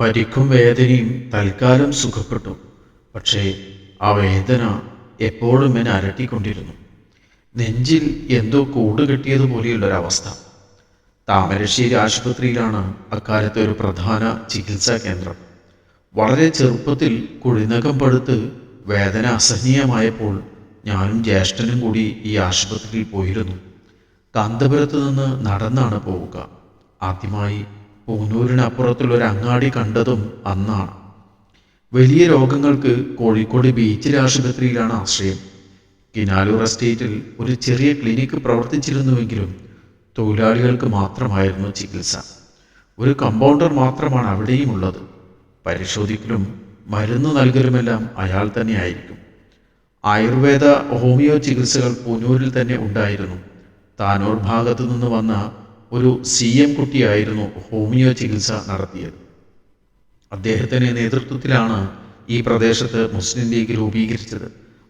പരിക്കും വേദനയും തൽക്കാലം സുഖപ്പെട്ടു. പക്ഷേ ആ വേദന എപ്പോഴും എന്നെ അരട്ടിക്കൊണ്ടിരുന്നു നെഞ്ചിൽ എന്തോ കൂട് കെട്ടിയതുപോലെയുള്ളൊരവസ്ഥ താമരശ്ശേരി ആശുപത്രിയിലാണ് അക്കാലത്തെ ഒരു പ്രധാന ചികിത്സാ കേന്ദ്രം. വളരെ ചെറുപ്പത്തിൽ കുഴിനകം പടുത്ത് വേദന അസഹനീയമായപ്പോൾ ഞാനും ജ്യേഷ്ഠനും കൂടി ഈ ആശുപത്രിയിൽ പോയിരുന്നു. കാന്തപുരത്ത് നിന്ന് നടന്നാണ് പോവുക. ആദ്യമായി പൂനൂരിനപ്പുറത്തുള്ള ഒരു അങ്ങാടി കണ്ടതും അന്നാണ്. വലിയ രോഗങ്ങൾക്ക് കോഴിക്കോട് ബീച്ചിലെ ആശുപത്രിയിലാണ് ആശ്രയം. കിനാലൂർ എസ്റ്റേറ്റിൽ ഒരു ചെറിയ ക്ലിനിക്ക് പ്രവർത്തിച്ചിരുന്നുവെങ്കിലും തൊഴിലാളികൾക്ക് മാത്രമായിരുന്നു ചികിത്സ. ഒരു കമ്പൗണ്ടർ മാത്രമാണ് അവിടെയും ഉള്ളത് പരിശോധിക്കലും മരുന്ന് നൽകലുമെല്ലാം അയാൾ തന്നെയായിരിക്കും. ആയുർവേദ ഹോമിയോ ചികിത്സകൾ പൂനൂരിൽ തന്നെ ഉണ്ടായിരുന്നു. താനൂർ ഭാഗത്തു നിന്ന് വന്ന ഒരു സി എം കുട്ടിയായിരുന്നു ഹോമിയോ ചികിത്സ നടത്തിയത്. അദ്ദേഹത്തിന്റെ നേതൃത്വത്തിലാണ് ഈ പ്രദേശത്ത് മുസ്ലിം ലീഗ് രൂപീകരിച്ചത്.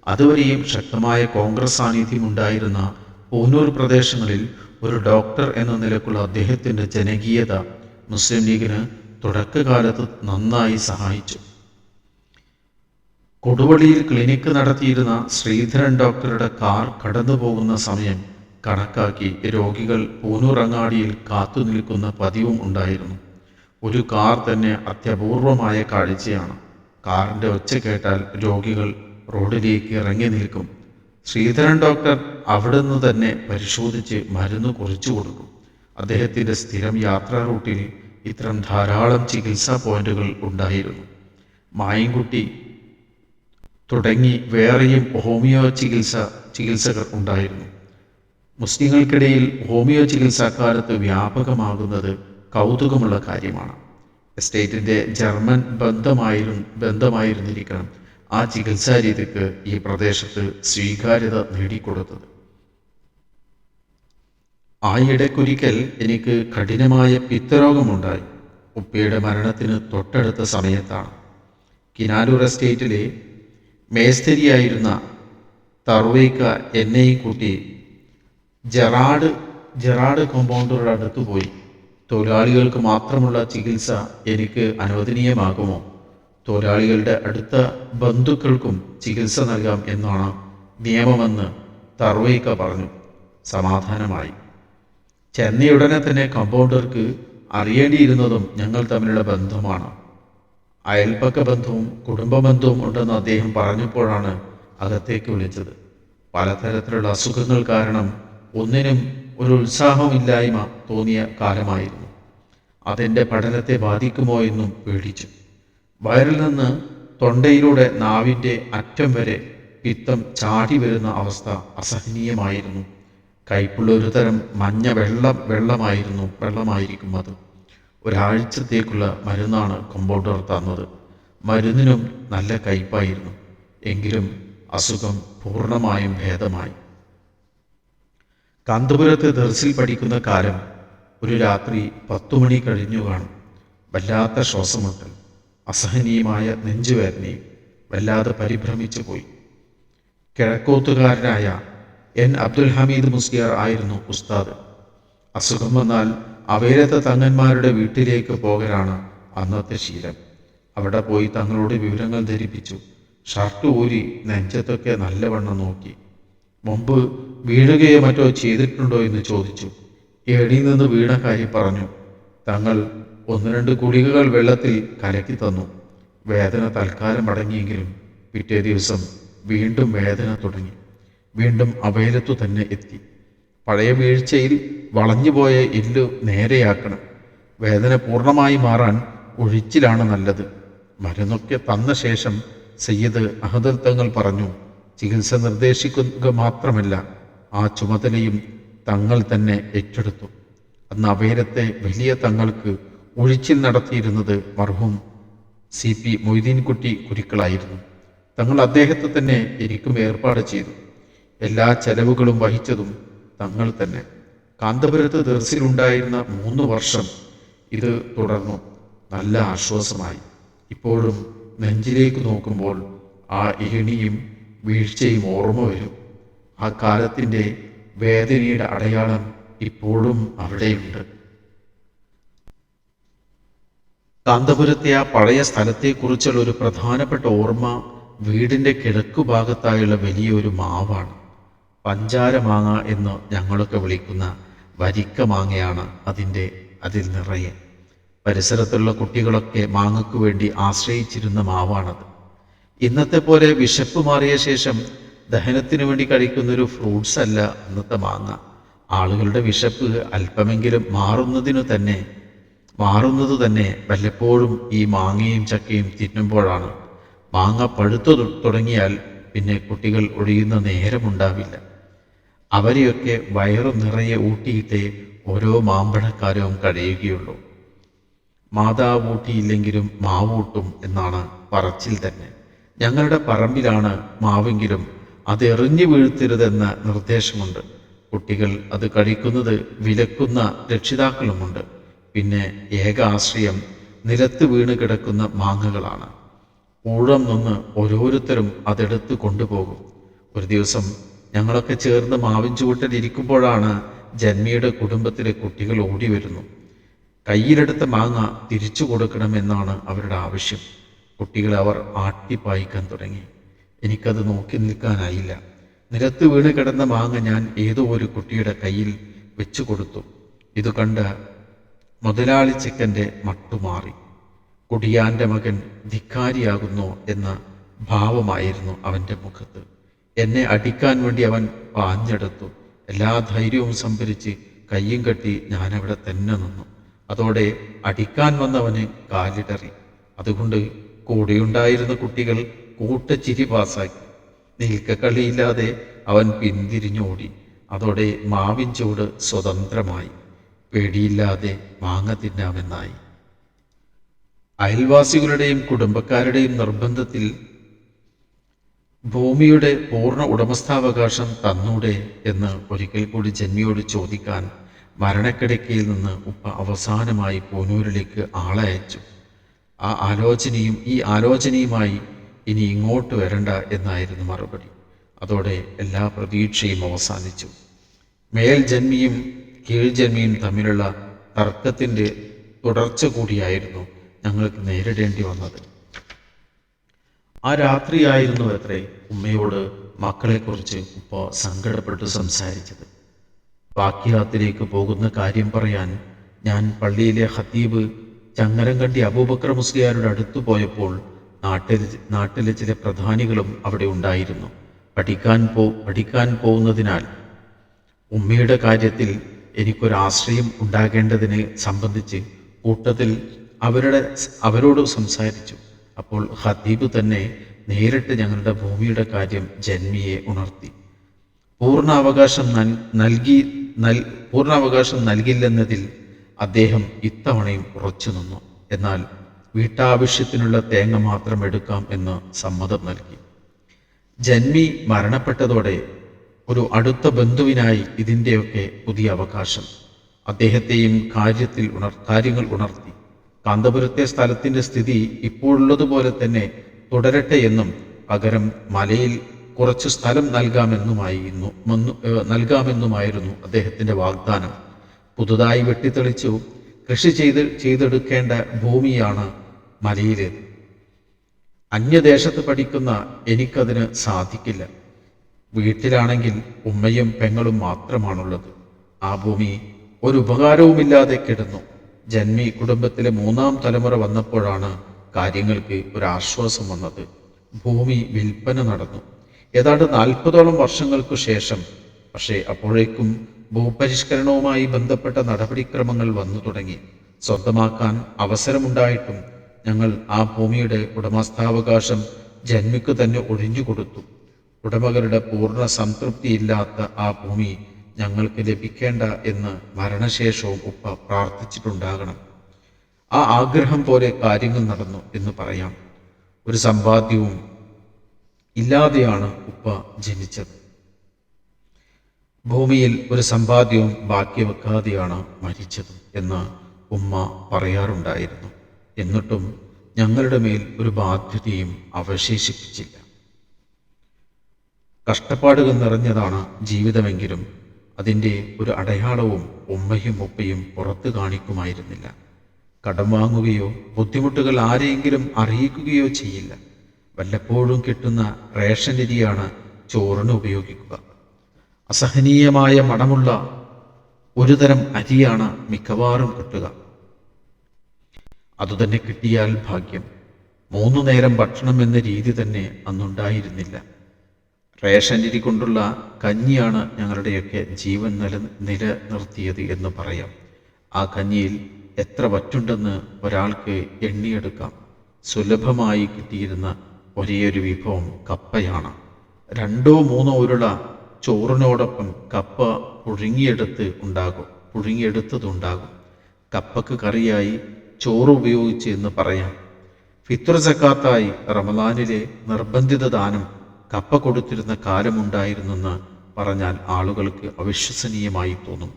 അതുവരെയും ശക്തമായ കോൺഗ്രസ് സാന്നിധ്യം ഉണ്ടായിരുന്ന പൂനൂർ പ്രദേശങ്ങളിൽ ഒരു ഡോക്ടർ എന്ന നിലക്കുള്ള അദ്ദേഹത്തിന്റെ ജനകീയത മുസ്ലിം ലീഗിന് തുടക്കകാലത്ത് നന്നായി സഹായിച്ചു. കൊടുവള്ളിയിൽ ക്ലിനിക്ക് നടത്തിയിരുന്ന ശ്രീധരൻ ഡോക്ടറുടെ കാർ കടന്നു പോകുന്ന സമയം കണക്കാക്കി രോഗികൾ പൂനുറങ്ങാടിയിൽ കാത്തുനിൽക്കുന്ന പതിവും ഉണ്ടായിരുന്നു. ഒരു കാർ തന്നെ അത്യപൂർവമായ കാഴ്ചയാണ്. കാറിന്റെ ഒച്ച കേട്ടാൽ രോഗികൾ റോഡിലേക്ക് ഇറങ്ങി നിൽക്കും. ശ്രീധരൻ ഡോക്ടർ അവിടുന്ന് തന്നെ പരിശോധിച്ച് മരുന്ന് കുറിച്ചു കൊടുക്കും. അദ്ദേഹത്തിന്റെ സ്ഥിരം യാത്രാ റൂട്ടിൽ ഇത്തരം ധാരാളം ചികിത്സാ പോയിന്റുകൾ ഉണ്ടായിരുന്നു. മായൻകുട്ടി തുടങ്ങി വേറെയും ഹോമിയോ ചികിത്സ ചികിത്സകർ ഉണ്ടായിരുന്നു. മുസ്ലിങ്ങൾക്കിടയിൽ ഹോമിയോ ചികിത്സാക്കാലത്ത് കാലത്ത് വ്യാപകമാകുന്നത് കൗതുകമുള്ള കാര്യമാണ്. എസ്റ്റേറ്റിന്റെ ജർമ്മൻ ബന്ധമായിരു ബന്ധമായിരുന്നിരിക്കണം ആ ചികിത്സാ രീതിക്ക് ഈ പ്രദേശത്ത് സ്വീകാര്യത നേടിക്കൊടുത്തത്. ആ ഇടയ്ക്കൊരിക്കൽ എനിക്ക് കഠിനമായ പിത്തരോഗമുണ്ടായി. ഉപ്പയുടെ മരണത്തിന് തൊട്ടടുത്ത സമയത്താണ്. കിനാലൂർ എസ്റ്റേറ്റിലെ മേസ്തരിയായിരുന്ന തറുവയ്ക്ക എന്നെയും കൂട്ടി ജെറാഡ് ജെറാഡ് കോമ്പൗണ്ടറുടെ അടുത്ത് പോയി. തൊഴിലാളികൾക്ക് മാത്രമുള്ള ചികിത്സ എനിക്ക് അനുവദനീയമാകുമോ? തൊഴിലാളികളുടെ അടുത്ത ബന്ധുക്കൾക്കും ചികിത്സ നൽകാം എന്നാണ് നിയമമെന്ന് തർവൈക്ക പറഞ്ഞു. സമാധാനമായി. ചെന്നയുടനെ തന്നെ കമ്പൗണ്ടർക്ക് അറിയേണ്ടിയിരുന്നതും ഞങ്ങൾ തമ്മിലുള്ള ബന്ധമാണ്. അയൽപ്പക്ക ബന്ധവും കുടുംബ ബന്ധവും ഉണ്ടെന്ന് അദ്ദേഹം പറഞ്ഞപ്പോഴാണ് അകത്തേക്ക് വിളിച്ചത്. പലതരത്തിലുള്ള അസുഖങ്ങൾ കാരണം ഒന്നിനും ഒരു ഉത്സാഹമില്ലായ്മ തോന്നിയ കാലമായിരുന്നു. അതെന്റെ പഠനത്തെ ബാധിക്കുമോ എന്നും പേടിച്ചു. വയറിൽ നിന്ന് തൊണ്ടയിലൂടെ നാവിന്റെ അറ്റം വരെ പിത്തം ചാടി വരുന്ന അവസ്ഥ അസഹനീയമായിരുന്നു. കയ്പുള്ള ഒരു തരം മഞ്ഞ വെള്ളം വെള്ളമായിരുന്നു വെള്ളമായിരിക്കും അത്. ഒരാഴ്ചത്തേക്കുള്ള മരുന്നാണ് കമ്പൗണ്ടർ തന്നത്. മരുന്നിനും നല്ല കയ്പായിരുന്നു. എങ്കിലും അസുഖം പൂർണമായും ഭേദമായി. കാന്തപുരത്ത് ദർസിൽ പഠിക്കുന്ന കാലം ഒരു രാത്രി പത്തു മണി കഴിഞ്ഞു കാണും. വല്ലാത്ത ശ്വാസമുട്ടൽ അസഹനീയമായ നെഞ്ചുവേദനയും വല്ലാതെ പരിഭ്രമിച്ചു പോയി. കിഴക്കോത്തുകാരനായ എൻ അബ്ദുൽ ഹമീദ് മുസ്ലിയാർ ആയിരുന്നു ഉസ്താദ്. അസുഖം വന്നാൽ അവയിലത്തെ തങ്ങന്മാരുടെ വീട്ടിലേക്ക് പോകലാണ് അന്നത്തെ ശീലം. അവിടെ പോയി തങ്ങളോട് വിവരങ്ങൾ ധരിപ്പിച്ചു. ഷർട്ട് ഊരി നെഞ്ചത്തൊക്കെ നല്ലവണ്ണം നോക്കി. മുമ്പ് വീഴുകയോ മറ്റോ ചെയ്തിട്ടുണ്ടോ എന്ന് ചോദിച്ചു. എടിയിൽ നിന്ന് വീണ കാര്യം പറഞ്ഞു. തങ്ങൾ ഒന്ന് രണ്ട് ഗുളികകൾ വെള്ളത്തിൽ കലക്കി തന്നു. വേദന തൽക്കാലം അടങ്ങിയെങ്കിലും പിറ്റേ ദിവസം വീണ്ടും വേദന തുടങ്ങി. വീണ്ടും അവയലത്തു തന്നെ എത്തി. പഴയ വീഴ്ചയിൽ വളഞ്ഞുപോയ എല്ല് നേരെയാക്കണം. വേദന പൂർണമായി മാറാൻ ഒഴിച്ചിലാണ് നല്ലത്. മരുന്നൊക്കെ തന്ന ശേഷം സയ്യിദ് അഹദൽ പറഞ്ഞു ചികിത്സ നിർദ്ദേശിക്കുക മാത്രമല്ല ആ ചുമതലയും തങ്ങൾ തന്നെ ഏറ്റെടുത്തു. അന്ന് അവേരത്തെ വലിയ തങ്ങൾക്ക് ഒഴിച്ചിൽ നടത്തിയിരുന്നത് മർഹൂം സി പി മൊയ്തീൻകുട്ടി കുരുക്കളായിരുന്നു. തങ്ങൾ അദ്ദേഹത്തെ തന്നെ എനിക്കും ഏർപ്പാട് ചെയ്തു. എല്ലാ ചെലവുകളും വഹിച്ചതും തങ്ങൾ തന്നെ. കാന്തപുരത്ത് ദർസിലുണ്ടായിരുന്ന മൂന്ന് വർഷം ഇത് തുടർന്നു. നല്ല ആശ്വാസമായി. ഇപ്പോഴും നെഞ്ചിലേക്ക് നോക്കുമ്പോൾ ആ ഏണിയും വീഴ്ചയും ഓർമ്മ വരും. ആ കാലത്തിന്റെ വേദനയുടെ അടയാളം ഇപ്പോഴും അവിടെയുണ്ട്. കാന്തപുരത്തെ ആ പഴയ സ്ഥലത്തെക്കുറിച്ചുള്ള ഒരു പ്രധാനപ്പെട്ട ഓർമ്മ വീടിന്റെ കിഴക്കുഭാഗത്തായുള്ള വലിയൊരു മാവാണ്. പഞ്ചാര മാങ്ങ എന്ന് ഞങ്ങളൊക്കെ വിളിക്കുന്ന വരിക്ക മാങ്ങയാണ് അതിന്റെ അതിൽ നിറയെ. പരിസരത്തുള്ള കുട്ടികളൊക്കെ മാങ്ങയ്ക്ക് വേണ്ടി ആശ്രയിച്ചിരുന്ന മാവാണത്. ഇന്നത്തെ പോലെ വിശപ്പ് മാറിയ ശേഷം ദഹനത്തിന് വേണ്ടി കഴിക്കുന്ന ഒരു ഫ്രൂട്ട്സ് അല്ല ഇന്നത്തെ മാങ്ങ. ആളുകളുടെ വിശപ്പ് അല്പമെങ്കിലും മാറുന്നതിനു തന്നെ മാറുന്നത് തന്നെ വല്ലപ്പോഴും ഈ മാങ്ങയും ചക്കയും തിന്നുമ്പോഴാണ്. മാങ്ങ പഴുത്തു തുടങ്ങിയാൽ പിന്നെ കുട്ടികൾ ഒഴിയുന്ന നേരമുണ്ടാവില്ല. അവരെയൊക്കെ വയറു നിറയെ ഊട്ടിയിട്ടേ ഓരോ മാമ്പഴക്കാരവും കഴിയുകയുള്ളൂ. മാതാവ് ഊട്ടിയില്ലെങ്കിലും മാവൂട്ടും എന്നാണ് പറച്ചിൽ തന്നെ. ഞങ്ങളുടെ പറമ്പിലാണ് മാവെങ്കിലും അത് എറിഞ്ഞു വീഴ്ത്തരുതെന്ന നിർദ്ദേശമുണ്ട്. കുട്ടികൾ അത് കഴിക്കുന്നത് വിലക്കുന്ന രക്ഷിതാക്കളുമുണ്ട്. പിന്നെ ഏക ആശ്രയം നിലത്ത് വീണ് കിടക്കുന്ന മാങ്ങകളാണ്. ഊഴം നിന്ന് ഓരോരുത്തരും അതെടുത്ത് കൊണ്ടുപോകും. ഒരു ദിവസം ഞങ്ങളൊക്കെ ചേർന്ന് മാവിൻ ചുവട്ടിലിരിക്കുമ്പോഴാണ് ജന്മിയുടെ കുടുംബത്തിലെ കുട്ടികൾ ഓടി വരുന്നു കയ്യിലെടുത്ത മാങ്ങ തിരിച്ചു കൊടുക്കണമെന്നാണ് അവരുടെ ആവശ്യം. കുട്ടികളെ അവർ ആട്ടിപ്പായിക്കാൻ തുടങ്ങി. എനിക്കത് നോക്കി നിൽക്കാനായില്ല. നിലത്ത് വീണ് കിടന്ന മാങ്ങ ഞാൻ ഏതോ ഒരു കുട്ടിയുടെ കയ്യിൽ വെച്ചു കൊടുത്തു. ഇത് കണ്ട് മുതലാളി ചിക്കന്റെ മട്ടുമാറി കുടിയാന്റെ മകൻ ധിക്കാരിയാകുന്നു എന്ന ഭാവമായിരുന്നു അവന്റെ മുഖത്ത്. എന്നെ അടിക്കാൻ വേണ്ടി അവൻ പാഞ്ഞെടുത്തു. എല്ലാ ധൈര്യവും സംഭരിച്ച് കയ്യും കെട്ടി ഞാനവിടെ തന്നെ നിന്നു. അതോടെ അടിക്കാൻ വന്നവന് കാലിടറി. അതുകൊണ്ട് കൂടെയുണ്ടായിരുന്ന കുട്ടികൾ കൂട്ടച്ചിരി പാസാക്കി നിൽക്കക്കളിയില്ലാതെ അവൻ പിന്തിരിഞ്ഞോടി. അതോടെ മാവിൻ ചൂട് സ്വതന്ത്രമായി. പേടിയില്ലാതെ മാങ്ങ തിന്നാമെന്നായി. അയൽവാസികളുടെയും കുടുംബക്കാരുടെയും നിർബന്ധത്തിൽ ഭൂമിയുടെ പൂർണ ഉടമസ്ഥാവകാശം തന്നൂടെ എന്ന് ഒരിക്കൽ കൂടി ജന്മിയോട് ചോദിക്കാൻ മരണക്കിടക്കയിൽ നിന്ന് ഉപ്പ അവസാനമായി പൂനൂരിലേക്ക് ആളയച്ചു. ആ ആലോചനയും ഈ ആലോചനയുമായി ഇനി ഇങ്ങോട്ട് വരണ്ട എന്നായിരുന്നു മറുപടി. അതോടെ എല്ലാ പ്രതീക്ഷയും അവസാനിച്ചു. മേൽജന്മിയും കീഴ്ജന്മിയും തമ്മിലുള്ള തർക്കത്തിന്റെ തുടർച്ച കൂടിയായിരുന്നു ഞങ്ങൾക്ക് നേരിടേണ്ടി വന്നത്. ആ രാത്രിയായിരുന്നു അത്രേ ഉമ്മയോട് മക്കളെക്കുറിച്ച് ഉപ്പ സങ്കടപ്പെട്ട് സംസാരിച്ചത്. ബാക്കിയാത്തിലേക്ക് പോകുന്ന കാര്യം പറയാൻ ഞാൻ പള്ളിയിലെ ഹത്തീബ് ചങ്ങരംകണ്ടി അബൂബക്കർ മുസ്ലിയാരുടെ അടുത്തു പോയപ്പോൾ നാട്ടിൽ നാട്ടിലെ ചില പ്രധാനികളും അവിടെ ഉണ്ടായിരുന്നു. പഠിക്കാൻ പോ പഠിക്കാൻ പോകുന്നതിനാൽ ഉമ്മയുടെ കാര്യത്തിൽ എനിക്കൊരാശ്രയം ഉണ്ടാകേണ്ടതിനെ സംബന്ധിച്ച് കൂട്ടത്തിൽ അവരുടെ അവരോട് സംസാരിച്ചു. അപ്പോൾ ഹദീബ് തന്നെ നേരിട്ട് ഞങ്ങളുടെ ഭൂമിയുടെ കാര്യം ജന്മിയെ ഉണർത്തി. പൂർണാവകാശം നൽ- നൽകി നൽ പൂർണാവകാശം നൽകില്ലെന്നതിൽ അദ്ദേഹം ഇത്തവണയും ഉറച്ചു നിന്നു. എന്നാൽ വീട്ടാവശ്യത്തിനുള്ള തേങ്ങ മാത്രം എടുക്കാം എന്ന് സമ്മതം നൽകി. ജന്മി മരണപ്പെട്ടതോടെ ഒരു അടുത്ത ബന്ധുവിനായി ഇതിന്റെയൊക്കെ പുതിയ അവകാശം. അദ്ദേഹത്തെയും കാര്യത്തിൽ ഉണർ കാര്യങ്ങൾ ഉണർത്തി. കാന്തപുരത്തെ സ്ഥലത്തിന്റെ സ്ഥിതി ഇപ്പോഴുള്ളതുപോലെ തന്നെ തുടരട്ടെ എന്നും പകരം മലയിൽ കുറച്ച് സ്ഥലം ഏഹ് നൽകാമെന്നുമായിരുന്നു അദ്ദേഹത്തിന്റെ വാഗ്ദാനം. പുതുതായി വെട്ടിത്തെളിച്ചു കൃഷി ചെയ്ത് ചെയ്തെടുക്കേണ്ട ഭൂമിയാണ് മലയിലേത് അന്യദേശത്ത് പഠിക്കുന്ന എനിക്കതിന് സാധിക്കില്ല. വീട്ടിലാണെങ്കിൽ ഉമ്മയും പെങ്ങളും മാത്രമാണുള്ളത്. ആ ഭൂമി ഒരു ഉപകാരവുമില്ലാതെ കിടന്നു. ജന്മി കുടുംബത്തിലെ മൂന്നാം തലമുറ വന്നപ്പോഴാണ് കാര്യങ്ങൾക്ക് ഒരു ആശ്വാസം വന്നത്. ഭൂമി വിൽപ്പന നടന്നു. ഏതാണ്ട് നാൽപ്പതോളം വർഷങ്ങൾക്കു ശേഷം പക്ഷേ അപ്പോഴേക്കും ഭൂപരിഷ്കരണവുമായി ബന്ധപ്പെട്ട നടപടിക്രമങ്ങൾ വന്നു തുടങ്ങി. സ്വന്തമാക്കാൻ അവസരമുണ്ടായിട്ടും ഞങ്ങൾ ആ ഭൂമിയുടെ ഉടമസ്ഥാവകാശം ജന്മിക്ക് തന്നെ ഒഴിഞ്ഞുകൊടുത്തു. ഉടമകളുടെ പൂർണ സംതൃപ്തിയില്ലാത്ത ആ ഭൂമി ഞങ്ങൾക്ക് ലഭിക്കേണ്ട എന്ന് മരണശേഷവും ഉപ്പ പ്രാർത്ഥിച്ചിട്ടുണ്ടാകണം. ആ ആഗ്രഹം പോലെ കാര്യങ്ങൾ നടന്നു എന്ന് പറയാം. ഒരു സമ്പാദ്യവും ഇല്ലാതെയാണ് ഉപ്പ ജനിച്ചത്. ഭൂമിയിൽ ഒരു സമ്പാദ്യവും ബാക്കി വെക്കാതെയാണ് മരിച്ചത് എന്ന് ഉമ്മ പറയാറുണ്ടായിരുന്നു. എന്നിട്ടും ഞങ്ങളുടെ മേൽ ഒരു ബാധ്യതയും അവശേഷിപ്പിച്ചില്ല. കഷ്ടപ്പാടുകൾ നിറഞ്ഞതാണ് ജീവിതമെങ്കിലും അതിന്റെ ഒരു അടയാളവും ഉമ്മയും ഉപ്പയും പുറത്തു കാണിക്കുമായിരുന്നില്ല. കടം വാങ്ങുകയോ ബുദ്ധിമുട്ടുകൾ ആരെയെങ്കിലും അറിയിക്കുകയോ ചെയ്യില്ല. വല്ലപ്പോഴും കിട്ടുന്ന റേഷൻ അരിയാണ് ചോറിന് ഉപയോഗിക്കുക. അസഹനീയമായ മണമുള്ള ഒരുതരം അരിയാണ് മിക്കവാറും കിട്ടുക. അതുതന്നെ കിട്ടിയാൽ ഭാഗ്യം. മൂന്നു നേരം ഭക്ഷണം എന്ന രീതി തന്നെ അന്നുണ്ടായിരുന്നില്ല. റേഷൻ അരി കൊണ്ടുള്ള കഞ്ഞിയാണ് ഞങ്ങളുടെയൊക്കെ ജീവൻ നില നിലനിർത്തിയത് എന്ന് പറയാം. ആ കഞ്ഞിയിൽ എത്ര വറ്റുണ്ടെന്ന് ഒരാൾക്ക് എണ്ണിയെടുക്കാം. സുലഭമായി കിട്ടിയിരുന്ന ഒരേയൊരു വിഭവം കപ്പയാണ്. രണ്ടോ മൂന്നോ ഉരുള ചോറിനോടൊപ്പം കപ്പ പുഴുങ്ങിയെടുത്ത് ഉണ്ടാകും പുഴുങ്ങിയെടുത്തതുണ്ടാകും കപ്പക്ക് കറിയായി ചോറ് ഉപയോഗിച്ച് എന്ന് പറയാം. ഫിത്ര സക്കാത്തായി റമദാനിലെ നിർബന്ധിത ദാനം കപ്പ കൊടുത്തിരുന്ന കാലമുണ്ടായിരുന്നെന്ന് പറഞ്ഞാൽ ആളുകൾക്ക് അവിശ്വസനീയമായി തോന്നും.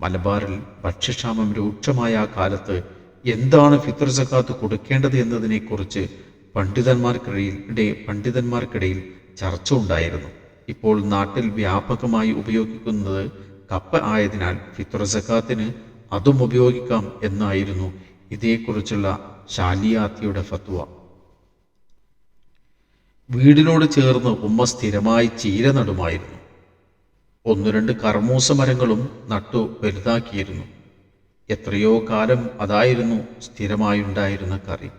മലബാറിൽ ഭക്ഷ്യക്ഷാമം രൂക്ഷമായ ആ കാലത്ത് എന്താണ് ഫിത്ര സക്കാത്ത് കൊടുക്കേണ്ടത് എന്നതിനെക്കുറിച്ച് പണ്ഡിതന്മാർക്കിടയിൽ പണ്ഡിതന്മാർക്കിടയിൽ ചർച്ച ഉണ്ടായിരുന്നു. ഇപ്പോൾ നാട്ടിൽ വ്യാപകമായി ഉപയോഗിക്കുന്നത് കപ്പ ആയതിനാൽ ഫിത്ര സക്കാത്തിന് അതും ഉപയോഗിക്കാം എന്നായിരുന്നു ഇതേക്കുറിച്ചുള്ള ശാലിയാത്തിയുടെ ഫത്വ. വീടിനോട് ചേർന്ന് ഉമ്മ സ്ഥിരമായി ചീര നടുമായിരുന്നു. ഒന്നു രണ്ട് കർമൂസ മരങ്ങളും നട്ടു വലുതാക്കിയിരുന്നു. എത്രയോ കാലം അതായിരുന്നു സ്ഥിരമായുണ്ടായിരുന്ന കറി.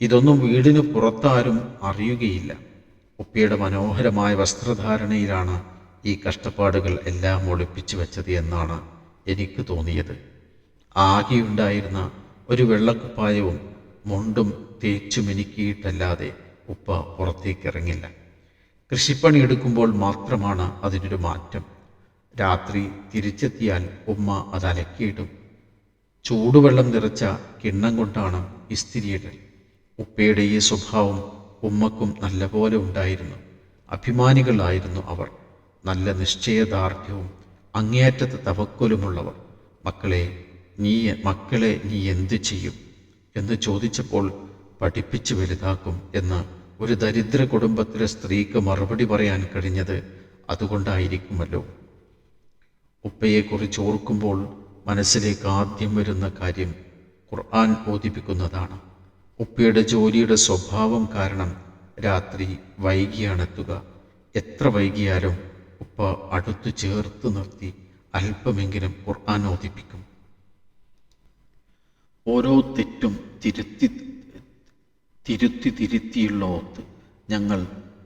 ഇതൊന്നും വീടിന് പുറത്താരും അറിയുകയില്ല. ഉപ്പയുടെ മനോഹരമായ വസ്ത്രധാരണയിലാണ് ഈ കഷ്ടപ്പാടുകൾ എല്ലാം ഒളിപ്പിച്ചു വെച്ചത് എന്നാണ് എനിക്ക് തോന്നിയത്. ആകെയുണ്ടായിരുന്ന ഒരു വെള്ളക്കുപ്പായവും മുണ്ടും തേച്ചു മിനുക്കിയിട്ടല്ലാതെ ഉപ്പ പുറത്തേക്കിറങ്ങില്ല. കൃഷിപ്പണി എടുക്കുമ്പോൾ മാത്രമാണ് അതിനൊരു മാറ്റം. രാത്രി തിരിച്ചെത്തിയാൽ ഉമ്മ അത് അലക്കിയിടും. ചൂടുവെള്ളം നിറച്ച കിണ്ണം കൊണ്ടാണ് ഇസ്തിരിയിടൽ. ഉപ്പയുടെ ഈ സ്വഭാവം ഉമ്മക്കും നല്ലപോലെ ഉണ്ടായിരുന്നു. അഭിമാനികളായിരുന്നു അവർ. നല്ല നിശ്ചയദാർഢ്യവും അങ്ങേയറ്റത്തെ തവക്കുലുമുള്ളവർ. മക്കളെ നീ മക്കളെ നീ എന്തു ചെയ്യും? എന്ന് ചോദിച്ചപ്പോൾ പഠിപ്പിച്ചു വലുതാക്കും എന്ന് ഒരു ദരിദ്ര കുടുംബത്തിലെ സ്ത്രീക്ക് മറുപടി പറയാൻ കഴിഞ്ഞത് അതുകൊണ്ടായിരിക്കുമല്ലോ. ഉപ്പയെക്കുറിച്ച് ഓർക്കുമ്പോൾ മനസ്സിലേക്ക് ആദ്യം വരുന്ന കാര്യം ഖുർആൻ ബോധിപ്പിക്കുന്നതാണ്. ഉപ്പയുടെ ജോലിയുടെ സ്വഭാവം കാരണം രാത്രി വൈകിയാണ് എത്തുക എത്ര വൈകിയാലും ഉപ്പ അടുത്തു ചേർത്ത് നിർത്തി അല്പമെങ്കിലും ഖുർആൻ ഓതിപ്പിക്കും. ഓരോ തെറ്റും തിരുത്തി തിരുത്തി തിരുത്തിയുള്ള ഓത്ത് ഞങ്ങൾ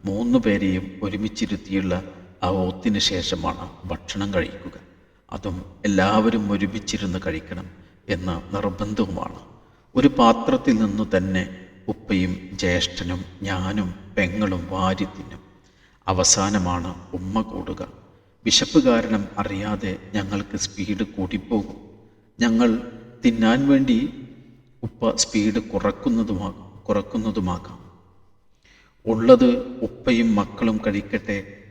മൂന്ന് പേരെയും ഒരുമിച്ചിരുത്തിയുള്ള ആ ഓത്തിന് ശേഷമാണ് ഭക്ഷണം കഴിക്കുക. അതും എല്ലാവരും ഒരുമിച്ചിരുന്ന് കഴിക്കണം എന്ന നിർബന്ധവുമാണ്. ഒരു പാത്രത്തിൽ നിന്നു തന്നെ ഉപ്പയും ജ്യേഷ്ഠനും ഞാനും പെങ്ങളും വാരി തിന്നും. അവസാനമാണ് ഉമ്മ കൂടുക. വിശപ്പ് കാരണം അറിയാതെ ഞങ്ങൾക്ക് സ്പീഡ് കൂടിപ്പോകും. ഞങ്ങൾ തിന്നാൻ വേണ്ടി ഉപ്പ സ്പീഡ് കുറക്കുന്നതുമാ കുറക്കുന്നതുമാകാം. ഉള്ളത് ഉപ്പയും മക്കളും കഴിക്കട്ടെ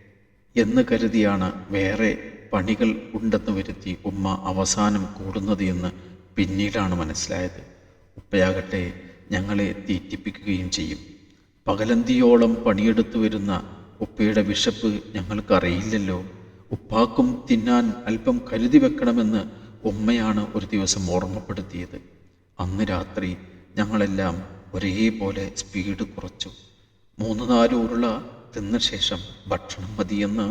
എന്ന് കരുതിയാണ് വേറെ പണികൾ ഉണ്ടെന്ന് വരുത്തി ഉമ്മ അവസാനം കൂടുന്നത് എന്ന് പിന്നീടാണ് മനസ്സിലായത്. ഉപ്പയാകട്ടെ ഞങ്ങളെ തീറ്റിപ്പിക്കുകയും ചെയ്യും. പകലന്തിയോളം പണിയെടുത്തു വരുന്ന ഉപ്പയുടെ വിശപ്പ് ഞങ്ങൾക്കറിയില്ലല്ലോ. ഉപ്പാക്കും തിന്നാൻ അല്പം കരുതി വെക്കണമെന്ന് ഉമ്മയാണ് ഒരു ദിവസം ഓർമ്മപ്പെടുത്തിയത്. അന്ന് രാത്രി ഞങ്ങളെല്ലാം ഒരേപോലെ സ്പീഡ് കുറച്ചു. മൂന്ന് നാല് ഉരുള തിന്ന ശേഷം ഭക്ഷണം മതിയെന്ന്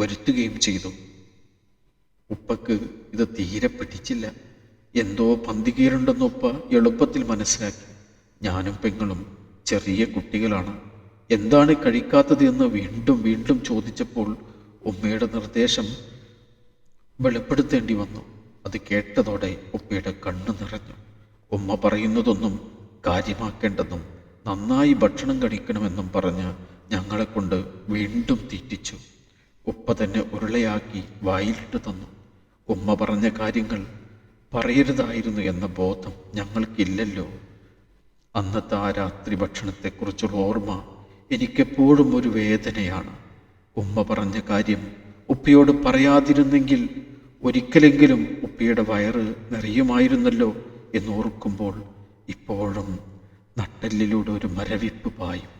വരുത്തുകയും ചെയ്തു. ഉപ്പക്ക് ഇത് തീരെ പിടിച്ചില്ല. എന്തോ പന്തികീരുണ്ടെന്ന് ഉപ്പ എളുപ്പത്തിൽ മനസ്സിലാക്കി. ഞാനും പെങ്ങളും ചെറിയ കുട്ടികളാണ്. എന്താണ് കഴിക്കാത്തത് എന്ന് വീണ്ടും വീണ്ടും ചോദിച്ചപ്പോൾ ഉമ്മയുടെ നിർദ്ദേശം വെളിപ്പെടുത്തേണ്ടി വന്നു. അത് കേട്ടതോടെ ഉപ്പയുടെ കണ്ണു നിറഞ്ഞു. ഉമ്മ പറയുന്നതൊന്നും കാര്യമാക്കേണ്ടെന്നും നന്നായി ഭക്ഷണം കഴിക്കണമെന്നും പറഞ്ഞ് ഞങ്ങളെ കൊണ്ട് വീണ്ടും തീറ്റിച്ചു. ഉപ്പ തന്നെ ഉരുളയാക്കി വായിലിട്ട് തന്നു. ഉമ്മ പറഞ്ഞ കാര്യങ്ങൾ പറയരുതായിരുന്നു എന്ന ബോധം ഞങ്ങൾക്കില്ലല്ലോ. അന്നത്തെ ആ രാത്രി ഭക്ഷണത്തെക്കുറിച്ചുള്ള ഓർമ്മ എനിക്കെപ്പോഴും ഒരു വേദനയാണ്. ഉമ്മ പറഞ്ഞ കാര്യം ഉപ്പയോട് പറയാതിരുന്നെങ്കിൽ ഒരിക്കലെങ്കിലും ഉപ്പയുടെ വയറ് നിറയുമായിരുന്നല്ലോ എന്നോർക്കുമ്പോൾ ഇപ്പോഴും നട്ടെല്ലിലൂടെ ഒരു മരവിപ്പ് പായും.